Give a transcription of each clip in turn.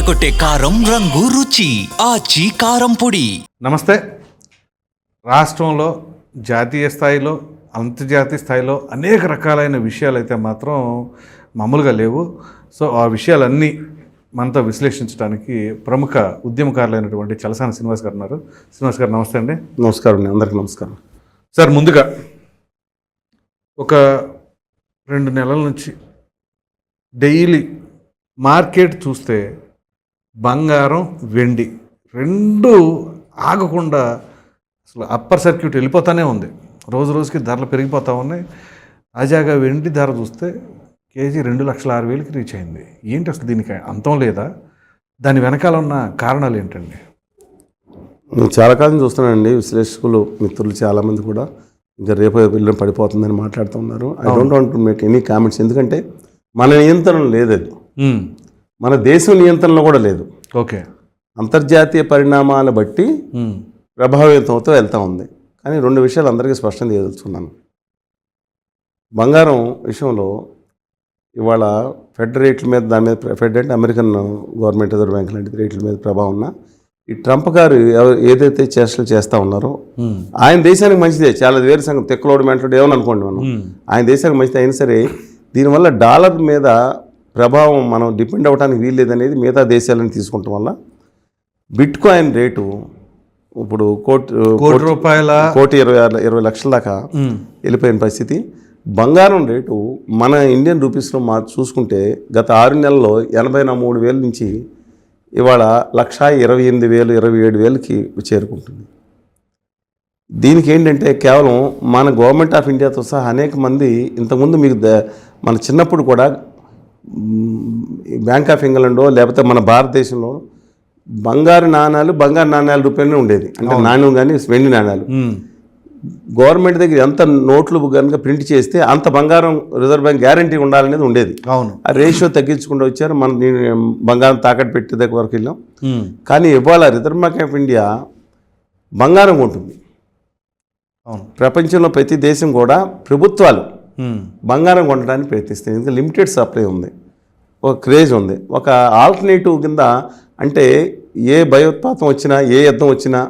అదరగొట్టే కారం రంగు రుచి ఆచి కారం పొడి. నమస్తే. రాష్ట్రంలో జాతీయ స్థాయిలో అంతర్జాతీయ స్థాయిలో అనేక రకాలైన విషయాలు అయితే మాత్రం మామూలుగా లేవు. సో ఆ విషయాలన్నీ మనతో విశ్లేషించడానికి ప్రముఖ ఉద్యమకారులైనటువంటి చలసాని శ్రీనివాస్ గారు ఉన్నారు. శ్రీనివాస్ గారు నమస్తే అండి. నమస్కారం అండి. అందరికీ నమస్కారం. సార్ ముందుగా ఒక రెండు నెలల నుంచి డైలీ మార్కెట్ చూస్తే బంగారం వెండి రెండు ఆగకుండా అసలు అప్పర్ సర్క్యూట్ వెళ్ళిపోతానే ఉంది. రోజు రోజుకి ధరలు పెరిగిపోతూ ఉన్నాయి. తాజాగా వెండి ధర చూస్తే కేజీ రెండు లక్షల ఆరు వేలకి రీచ్ అయింది. ఏంటి అసలు దీనికి అంతం లేదా? దాని వెనకాల ఉన్న కారణాలు ఏంటండి? నేను చాలా కాలం చూస్తున్నానండి. విశ్లేషకులు మిత్రులు చాలామంది కూడా ఇంకా రేపు వెళ్ళి పడిపోతుందని మాట్లాడుతూ ఉన్నారు. I don't want to make any comments ఎందుకంటే మన నియంత్రణ లేదు అది. మన దేశం నియంత్రణలో కూడా లేదు. ఓకే. అంతర్జాతీయ పరిణామాల బట్టి మ్మ్. ప్రభావితం అవుతూ వెళ్తూ ఉంది. కానీ రెండు విషయాలు అందరికీ స్పష్టం చేయదలుచుకున్నాను. బంగారం విషయంలో ఇవాళ ఫెడ్ రేట్ల మీద దాని మీద ఫెడ్ అంటే అమెరికన్ గవర్నమెంట్ రిజర్వ్ బ్యాంక్ లాంటి రేట్ల మీద ప్రభావం ఉన్న ఈ ట్రంప్ గారు ఎవ- ఏదైతే చేష్టలు చేస్తూ ఉన్నారో. ఆయన దేశానికి మంచిదే. చాలా వేరే సంగతి. తెక్కలోడు మెంటలోడు ఏమని అనుకోండి మనం. ఆయన దేశానికి మంచిది. అయినా సరే దీనివల్ల డాలర్ మీద ప్రభావం మనం డిపెండ్ అవ్వడానికి వీల్లేదనేది మిగతా దేశాలను తీసుకుంటాం వల్ల. బిట్ కాయిన్ రేటు ఇప్పుడు కోటి కోటి రూపాయల కోటి ఇరవై ఆరు ఇరవై లక్షల దాకా. వెళ్ళిపోయిన పరిస్థితి. బంగారం రేటు మన ఇండియన్ రూపీస్లో మా చూసుకుంటే గత ఆరు నెలల్లో ఎనభై మూడు వేల నుంచి ఇవాళ లక్ష ఇరవై ఎనిమిది వేలు ఇరవై ఏడు వేలకి చేరుకుంటుంది. దీనికి ఏంటంటే కేవలం మన గవర్నమెంట్ ఆఫ్ ఇండియాతో సహా అనేక మంది ఇంతకుముందు మీకు ద- మన చిన్నప్పుడు కూడా బ్యాంక్ ఆఫ్ ఇంగ్లాండో లేకపోతే మన భారతదేశంలో బంగారు నాణాలు బంగారు నాణ్యాల రూపాయలనే ఉండేది. అంటే నాణ్యం కానీ వెండి నాణ్యాలు మ్మ్. గవర్నమెంట్ దగ్గర ఎంత నోట్లు కనుక ప్రింట్ చేస్తే అంత బంగారం రిజర్వ్ బ్యాంక్ గ్యారంటీ ఉండాలనేది ఉండేది. అవును. ఆ రేషియో తగ్గించుకుంటూ వచ్చారు. మన బంగారం తాకట్టు పెట్టే దగ్గర వరకు వెళ్ళాం. కానీ ఇవాళ రిజర్వ్ బ్యాంక్ ఆఫ్ ఇండియా బంగారం అవును. ప్రపంచంలో ప్రతి దేశం కూడా ప్రభుత్వాలు. బంగారం కొనడానికి ప్రయత్నిస్తాయి. ఎందుకంటే లిమిటెడ్ సప్లై ఉంది. ఒక క్రేజ్ ఉంది. ఒక ఆల్టర్నేటివ్ కింద అంటే ఏ భయోత్పాతం వచ్చినా ఏ యుద్ధం వచ్చినా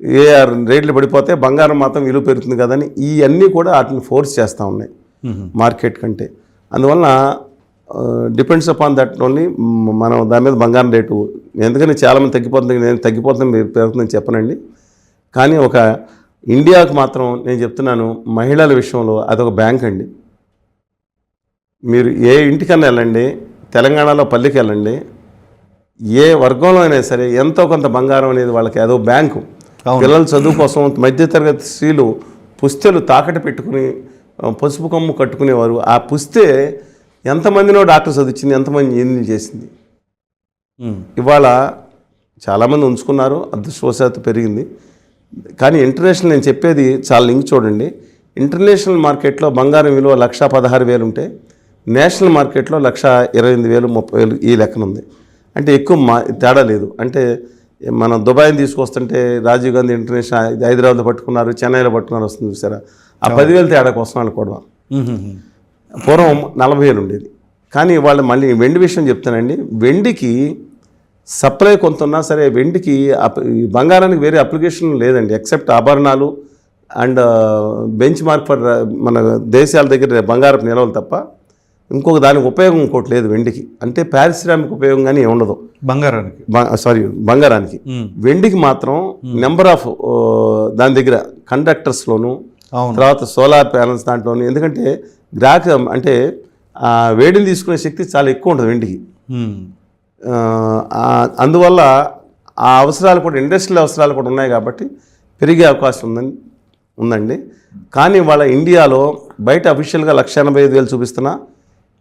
ఏ రేట్లు పడిపోతే బంగారం మాత్రం విలువ పెరుగుతుంది కదని ఇవన్నీ కూడా వాటిని ఫోర్స్ చేస్తూ ఉన్నాయి. మార్కెట్ కంటే. అందువలన డిపెండ్స్ అపాన్ దట్ ఓన్లీ మనం దాని మీద బంగారం రేటు. ఎందుకని చాలామంది తగ్గిపోతుంది నేను తగ్గిపోతుంది మీరు పెరుగుతుందని చెప్పనండి. కానీ ఒక ఇండియాకు మాత్రం నేను చెప్తున్నాను మహిళల విషయంలో అదొక బ్యాంక్ అండి. మీరు ఏ ఇంటికన్నా వెళ్ళండి తెలంగాణలో పల్లెకి వెళ్ళండి ఏ వర్గంలో అయినా సరే ఎంతో కొంత బంగారం అనేది వాళ్ళకి అదో బ్యాంకు. పిల్లల చదువు కోసం మధ్యతరగతి స్త్రీలు పుస్తెలు తాకట్టు పెట్టుకుని పసుపు కొమ్ము కట్టుకునేవారు. ఆ పుస్తే ఎంతమందినో డాక్టర్ చదివించింది ఎంతమంది ఇంజనీర్ చేసింది. ఇవాళ చాలామంది ఉంచుకున్నారు అదృష్టవశాత్తు పెరిగింది. కానీ ఇంటర్నేషనల్ నేను చెప్పేది చాలా లింక్ చూడండి. ఇంటర్నేషనల్ మార్కెట్లో బంగారం విలువ లక్ష పదహారు వేలు ఉంటే నేషనల్ మార్కెట్లో లక్ష ఇరవై ఎనిమిది వేలు ముప్పై వేలు ఈ లెక్కన ఉంది. అంటే ఎక్కువ మా తేడా లేదు. అంటే మనం దుబాయ్ని తీసుకొస్తుంటే రాజీవ్ గాంధీ ఇంటర్నేషనల్ హైదరాబాద్లో పట్టుకున్నారు చెన్నైలో పట్టుకున్నారు వస్తుంది చూసారా? ఆ పదివేలు తేడా కోసం వాళ్ళు కూడా. పూర్వం నలభై వేలు ఉండేది. కానీ వాళ్ళు మళ్ళీ వెండి విషయం చెప్తానండి. వెండికి సప్లై కొంత ఉన్నా సరే వెండికి బంగారానికి వేరే అప్లికేషన్ లేదండి. ఎక్సెప్ట్ ఆభరణాలు అండ్ బెంచ్ మార్క్ ఫర్ మన దేశాల దగ్గర బంగారపు నిల్వలు తప్ప ఇంకొక దానికి ఉపయోగం ఇంకోటి లేదు వెండికి. అంటే పారిశ్రామిక ఉపయోగం కానీ ఉండదు. బంగారానికి. సారీ బంగారానికి. వెండికి మాత్రం నెంబర్ ఆఫ్ దాని దగ్గర కండక్టర్స్లోను తర్వాత సోలార్ ప్యానల్స్ దాంట్లోని ఎందుకంటే గ్రాహక అంటే వేడిని తీసుకునే శక్తి చాలా ఎక్కువ ఉంటుంది వెండికి. అందువల్ల ఆ అవసరాలు కూడా ఇండస్ట్రియల్ అవసరాలు కూడా ఉన్నాయి కాబట్టి పెరిగే అవకాశం ఉందని ఉందండి. కానీ ఇవాళ ఇండియాలో బయట అఫీషియల్గా లక్ష ఎనభై ఐదు వేలు చూపిస్తున్నా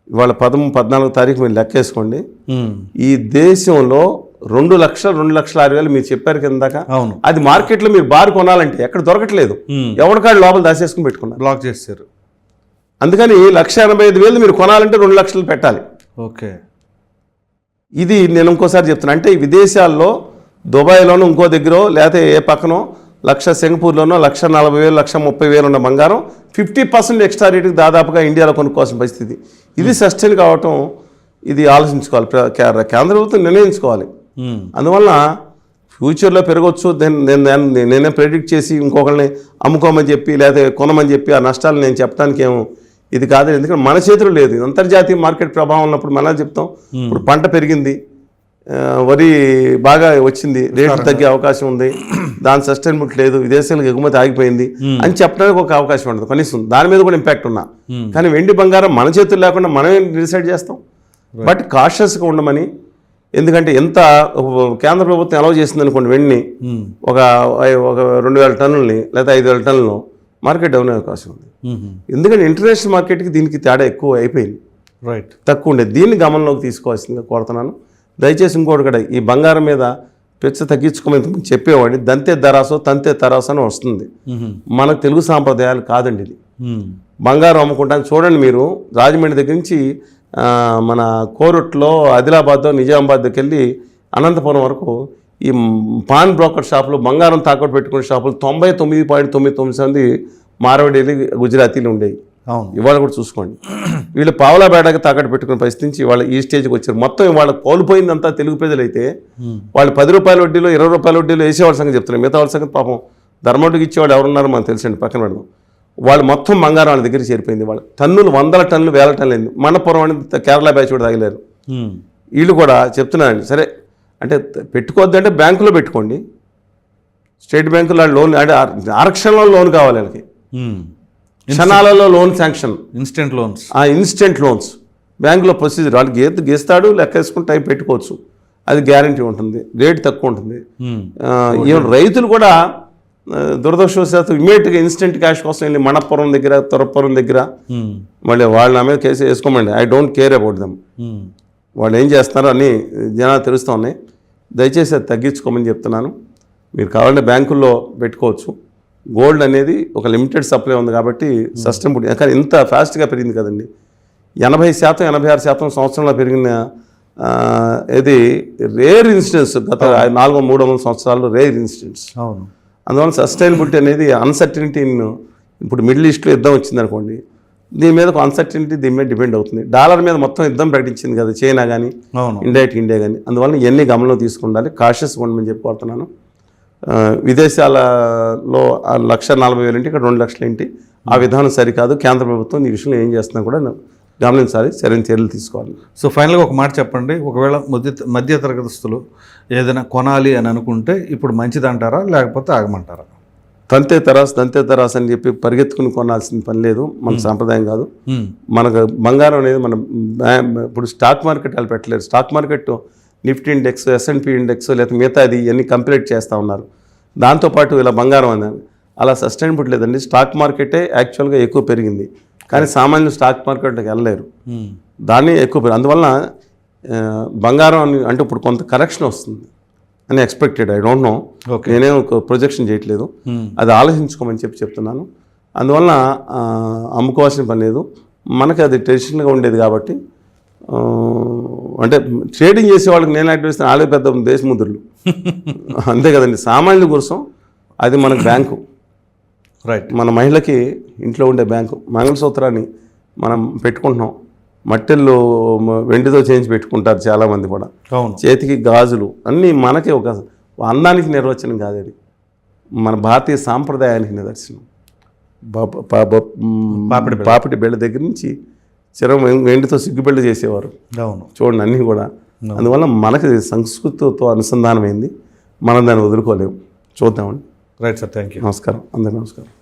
ఇవాళ పదమూడు పద్నాలుగు తారీఖు మీరు లెక్కేసుకోండి. ఈ దేశంలో రెండు లక్షలు రెండు లక్షల ఆరు వేలు మీరు చెప్పారు కిందాక అవును. అది మార్కెట్లో మీరు బార్ కొనాలంటే ఎక్కడ దొరకట్లేదు. ఎవరికాడు లోపల దాచేసుకుని పెట్టుకున్నారు. బ్లాక్ చేశారు అందుకని లక్ష ఎనభై ఐదు వేలు మీరు కొనాలంటే రెండు లక్షలు పెట్టాలి. ఓకే. ఇది నేను ఇంకోసారి చెప్తున్నా. అంటే విదేశాల్లో దుబాయ్లోనూ ఇంకో దగ్గర లేకపోతే ఏ పక్కనో లక్ష సింగపూర్లోనో లక్ష నలభై వేలు లక్ష ముప్పై వేలు ఉన్న బంగారం ఫిఫ్టీ పర్సెంట్ ఎక్స్ట్రా రేటుకి దాదాపుగా ఇండియాలో కొనుక్కోవాల్సిన పరిస్థితి. ఇది సస్టైన్ కావటం ఇది ఆలోచించుకోవాలి. కేంద్ర ప్రభుత్వం నిర్ణయించుకోవాలి. ఉమ్, అందువలన ఫ్యూచర్లో పెరగవచ్చు నేను నేను ప్రెడిక్ట్ చేసి ఇంకొకరిని అమ్ముకోమని చెప్పి లేదా కొనమని చెప్పి ఆ నష్టాలు నేను చెప్పడానికి ఏమో ఇది కాదు ఎందుకంటే మన చేతిలో లేదు. అంతర్జాతీయ మార్కెట్ ప్రభావం ఉన్నప్పుడు మనం చెప్తాం? ఇప్పుడు పంట పెరిగింది వరి బాగా వచ్చింది రేట్లు తగ్గే అవకాశం ఉంది దాని సస్టైనబుల్ లేదు విదేశాలకు ఎగుమతి ఆగిపోయింది అని చెప్పడానికి ఒక అవకాశం ఉంటుంది. కనీసం దాని మీద కూడా ఇంపాక్ట్ ఉన్నా. కానీ వెండి బంగారం మన చేతులు లేకుండా మనమే డిసైడ్ చేస్తాం. బట్ కాషియస్గా ఉండమని ఎందుకంటే ఎంత కేంద్ర ప్రభుత్వం అలౌ చేసింది అనుకోండి వెండిని ఒక ఒక రెండు వేల టన్నుల్ని లేదా ఐదు వేల టన్నులను మార్కెట్ డౌన్ అయ్యే అవకాశం ఉంది. ఎందుకంటే ఇంటర్నేషనల్ మార్కెట్కి దీనికి తేడా ఎక్కువ అయిపోయింది. రైట్ తక్కువ ఉండేది. దీన్ని గమనంలోకి తీసుకోవాల్సిందిగా కోరుతున్నాను. దయచేసి ఇంకోటి కూడా ఈ బంగారం మీద పెచ్చ తగ్గించుకోమని చెప్పేవాడిని దంతే దరాసో తంతే తరాసో అని వస్తుంది. మన తెలుగు సాంప్రదాయాలు కాదండి ఇది. బంగారం అమ్ముకుంటాను. చూడండి మీరు రాజమండ్రి దగ్గర నుంచి మన కోరుట్లో ఆదిలాబాద్లో నిజామాబాద్ దగ్గరికి వెళ్ళి అనంతపురం వరకు ఈ పాన్ బ్రోకర్ షాపులు బంగారం తాకట్టు పెట్టుకునే షాపులు తొంభై తొమ్మిది పాయింట్ తొమ్మిది తొమ్మిది మంది మారవడీలు గుజరాతీలు ఉండేవి. ఇవాళ కూడా చూసుకోండి. వీళ్ళు పావలా బేడకి తాకట్టు పెట్టుకునే పరిస్థితి నుంచి వాళ్ళ ఈ స్టేజ్కి వచ్చారు. మొత్తం వాళ్ళ కోల్పోయిందంతా తెలుగు ప్రజలైతే వాళ్ళు పది రూపాయల వడ్డీలో ఇరవై రూపాయల వడ్డీలో వేసేవాళ్ళ సంగతి చెప్తున్నారు. మిగతా వాళ్ళ సంగతి పాపం ధర్మటుకి ఇచ్చేవాళ్ళు ఎవరున్నారో మనకు తెలుసండి పక్కన పెడదాం. వాళ్ళు మొత్తం బంగారం వాళ్ళ దగ్గర చేరిపోయింది వాళ్ళు టన్నులు వందల టన్నులు వేల టన్నులు అయింది. మనపురం అని కేరళ బ్యాచ్ కూడా తగిలారు. వీళ్ళు కూడా చెప్తున్నారండి. సరే అంటే పెట్టుకోవద్దంటే బ్యాంకులో పెట్టుకోండి. స్టేట్ బ్యాంకులో లోన్ అంటే ఆరక్షణలో లోన్ కావాలి వాళ్ళకి. క్షణాలలో లోన్ శాంక్షన్. Instant loans. ఆ ఇన్స్టెంట్ లోన్స్. బ్యాంకులో ప్రొసీజర్ వాళ్ళు గీత గీస్తాడు లెక్క వేసుకుని టైం పెట్టుకోవచ్చు. అది గ్యారంటీ ఉంటుంది రేట్ తక్కువ ఉంటుంది. ఈవెన్ రైతులు కూడా దురదృష్టవశాత్తు ఇమీడియట్గా ఇన్స్టెంట్ క్యాష్ కోసం వెళ్ళి మణప్పురం దగ్గర తురపురం దగ్గర మళ్ళీ వాళ్ళ మీద case వేసుకోమండి. I don't care about them. వాళ్ళు ఏం చేస్తున్నారో అని జనాలు తెలుస్తూ ఉన్నాయి. దయచేసి అది తగ్గించుకోమని చెప్తున్నాను. మీరు కావాలంటే బ్యాంకుల్లో పెట్టుకోవచ్చు. గోల్డ్ అనేది ఒక లిమిటెడ్ సప్లై ఉంది కాబట్టి సస్టైనబుల్. కానీ ఇంత ఫాస్ట్గా పెరిగింది కదండి. ఎనభై శాతం ఎనభై ఆరు శాతం సంవత్సరంలో పెరిగిన ఇది రేర్ ఇన్సిడెంట్స్ గత నాలుగు మూడు వందల సంవత్సరాల్లో రేర్ ఇన్సిడెంట్స్. అవును. అందువల్ల సస్టైనబిలిటీ అనేది అన్సర్టినిటీ ఇప్పుడు మిడిల్ ఈస్ట్లో యుద్ధం వచ్చింది అనుకోండి దీని మీద అన్సర్టినిటీ దీని మీద డిపెండ్ అవుతుంది. డాలర్ మీద మొత్తం యుద్ధం ప్రకటించింది కదా చైనా కానీ అవును. ఇండైరెక్ట్ ఇండియా కానీ అందువల్ల ఇవన్నీ గమనంలో తీసుకుండాలి. కాషియస్గా ఉండమని చెప్పి కోరుతున్నాను. విదేశాలలో ఆ లక్ష నలభై వేలు ఏంటి ఇక్కడ రెండు లక్షలు ఏంటి? ఆ విధానం సరికాదు. కేంద్ర ప్రభుత్వం ఈ విషయంలో ఏం చేస్తున్నా కూడా గమనించాలి. సరైన చర్యలు తీసుకోవాలి. సో ఫైనల్గా ఒక మాట చెప్పండి. ఒకవేళ మధ్య మధ్య తరగతిస్తులు ఏదైనా కొనాలి అని అనుకుంటే ఇప్పుడు మంచిదంటారా లేకపోతే ఆగమంటారా? తంతే తరాస్ తంతే తరాస్ అని చెప్పి పరిగెత్తుకుని కొనాల్సిన పని లేదు. మన సాంప్రదాయం కాదు. మనకు బంగారం అనేది మన ఇప్పుడు స్టాక్ మార్కెట్ వాళ్ళు పెట్టలేదు stock market Nifty index S and P index లేకపోతే మిగతాది ఇవన్నీ కంప్లీట్ చేస్తూ ఉన్నారు. దాంతోపాటు ఇలా బంగారం అన్నారు అలా సస్టైనబుల్ లేదండి. స్టాక్ మార్కెటే యాక్చువల్గా ఎక్కువ పెరిగింది. కానీ సామాన్యులు స్టాక్ మార్కెట్కి వెళ్ళలేరు. దాన్ని ఎక్కువ పెరిగి అందువలన బంగారం అని అంటే ఇప్పుడు కొంత కరెక్షన్ వస్తుంది. అని ఎక్స్పెక్టెడ్ ఐ డోంట్ నో. నేనేం ఒక ప్రొజెక్షన్ చేయట్లేదు. ఉమ్, అది ఆలోచించుకోమని చెప్పి చెప్తున్నాను. అందువలన ఆ, అమ్ముకోవాల్సిన పని లేదు. మనకి అది ట్రెడిషనల్గా ఉండేది కాబట్టి అంటే ట్రేడింగ్ చేసే వాళ్ళకి నేను అడ్వైస్ వాళ్ళే పెద్ద దేశముద్రులు. అంతే కదండి. సామాన్యుల కోసం అది మనకు బ్యాంకు. రైట్ మన మహిళకి ఇంట్లో ఉండే బ్యాంకు. మంగళసూత్రాన్ని మనం పెట్టుకుంటున్నాం. మట్టెల్లో వెండితో చేయించి పెట్టుకుంటారు చాలామంది కూడా. చేతికి గాజులు అన్నీ మనకి ఒక అందానికి నిర్వచనం కాదు అది. మన భారతీయ సాంప్రదాయానికి నిదర్శనం. పాపిడి పాపిడి బెళ్ళ. దగ్గర నుంచి చిరం వెండితో సిగ్గుబెళ్ళ చేసేవారు. అవును. చూడండి అన్నీ కూడా. అందువల్ల మనకి సంస్కృతితో అనుసంధానమైంది. మనం దాన్ని వదులుకోలేము. చూద్దామండి. రైట్ సార్ థ్యాంక్ యూ నమస్కారం. అందరికీ నమస్కారం.